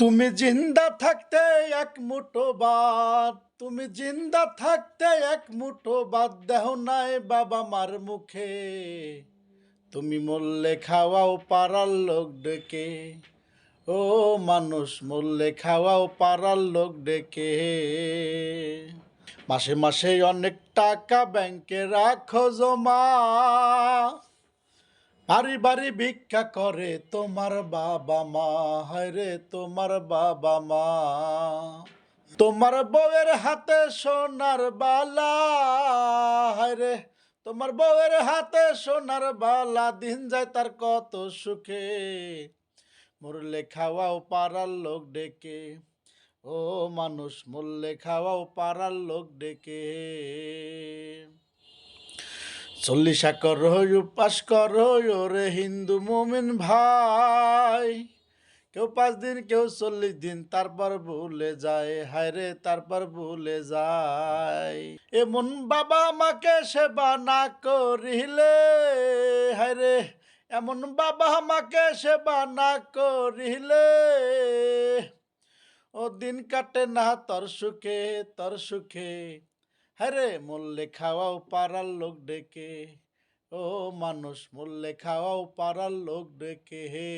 তুমি জিন্দা থাকতে এক মুঠো বাদ, তুমি জিন্দা থাকতে এক মুঠো বাদ, দেহ নাই বাবা মার মুখে। তুমি মরলে খাওয়াও পাড়ার লোক ডেকে, ও মানুষ মরলে খাওয়াও পাড়ার লোক ডেকে। মাসে মাসে অনেক টাকা ব্যাংকে রাখো জমা বাড়ি বাড়ি ভিক্ষা করে, তোমার বাবা মা, হায় রে, তোমার বাবা মা। তোমার বউয়ের হাতে সোনার বালা, হায় রে, তোমার বউয়ের হাতে সোনার বালা, দিন যায় তার কত সুখে। মরলে খাওয়াও পাড়ার লোক ডেকে, ও মানুষ, মরলে খাওয়াও পাড়ার লোক ডেকে। চল্লিশা করো উপাস করো ওরে হিন্দু মুমিন ভাই। কেউ পাঁচ দিন, কেউ চল্লিশ দিন, তারপর ভুলে যায়, হায় রে, তারপর ভুলে যায়। এমন বাবা মাকে সেবা না করিলে, হায় রে এমন বাবা মাকে সেবা না করিলে। ও দিন কাটে না, তোর সুখে তোর সুখে হ্যারে মরলে খাওয়াও পাড়ার লোক ডেকে। ও মানুষ মরলে খাওয়াও পাড়ার লোক ডেকে। হে